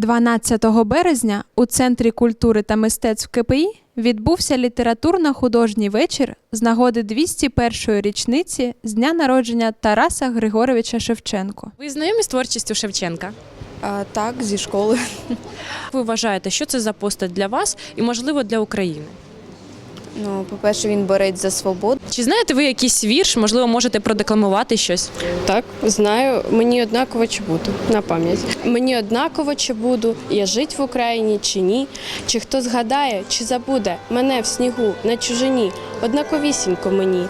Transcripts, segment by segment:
12 березня у Центрі культури та мистецтв КПІ відбувся літературно-художній вечір з нагоди 201-ї річниці з дня народження Тараса Григоровича Шевченко. Ви знайомі з творчістю Шевченка? А, так, зі школи. Ви вважаєте, що це за постать для вас і, можливо, для України? Ну, по-перше, він борець за свободу. Чи знаєте ви якийсь вірш? Можливо, можете продекламувати щось? Так, знаю. Мені однаково чи буду на пам'ять. Мені однаково чи буду я жить в Україні чи ні. Чи хто згадає, чи забуде мене в снігу на чужині, однаковісінько мені.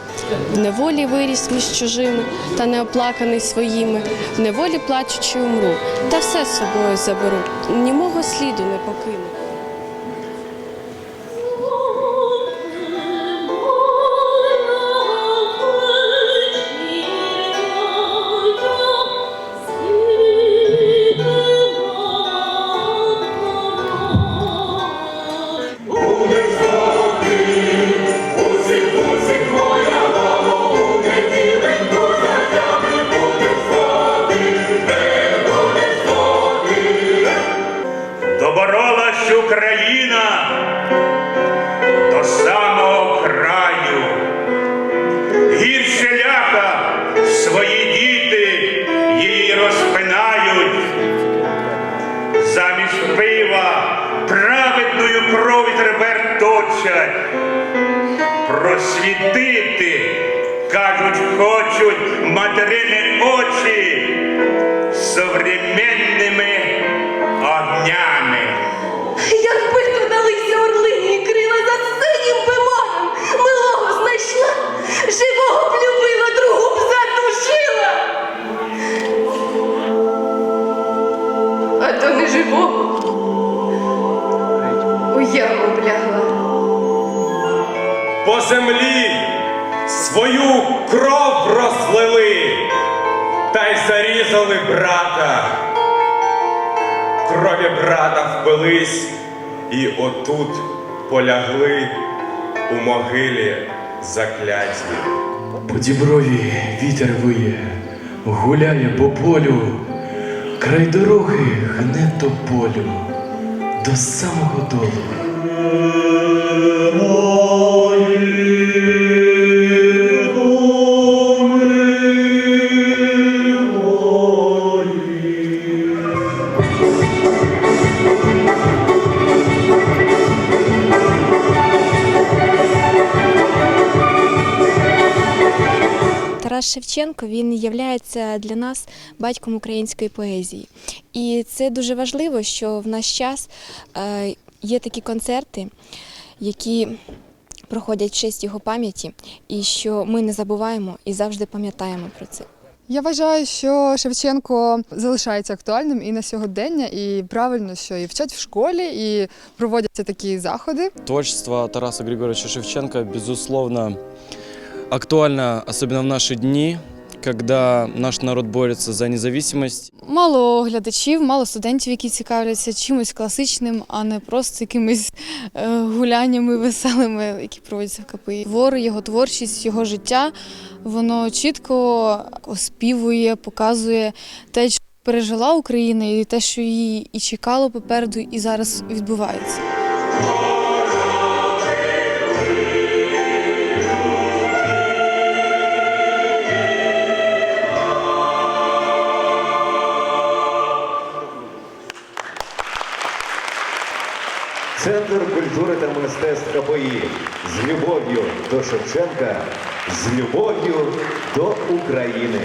В неволі виріс між чужими та неоплаканий своїми. В неволі плачучи умру, та все з собою заберу. Німого сліду не покину. Україна до самого краю. Гірше ляка свої діти її розпинають. Замість пива праведною кров від точать. Просвітити, кажуть, хочуть материни очі современними огнями. По землі свою кров розлили, та й зарізали брата. Крові брата впились і отут полягли у могилі закляті. По діброві вітер виє, гуляє по полю, край дороги гне тополю до самого долу. Тарас Шевченко він є для нас батьком української поезії. І це дуже важливо, що в наш час е, є такі концерти, які проходять в честь його пам'яті, і що ми не забуваємо і завжди пам'ятаємо про це. Я вважаю, що Шевченко залишається актуальним і на сьогодення, і правильно, що і вчать в школі, і проводяться такі заходи. Творчество Тараса Григорьевича Шевченко, безусловно, актуально, особенно в наши дни, когда наш народ борется за независимость. Мало глядачів, мало студентів, які цікавляться чимось класичним, а не просто якимись е, гуляннями веселими, які проводяться в КПІ. Твори, його творчість, його життя, воно чітко оспівує, показує те, що пережила Україна, і те, що її і чекало попереду, і зараз відбувається. Центр культури та мистецтв КПІ з любов'ю до Шевченка, з любов'ю до України.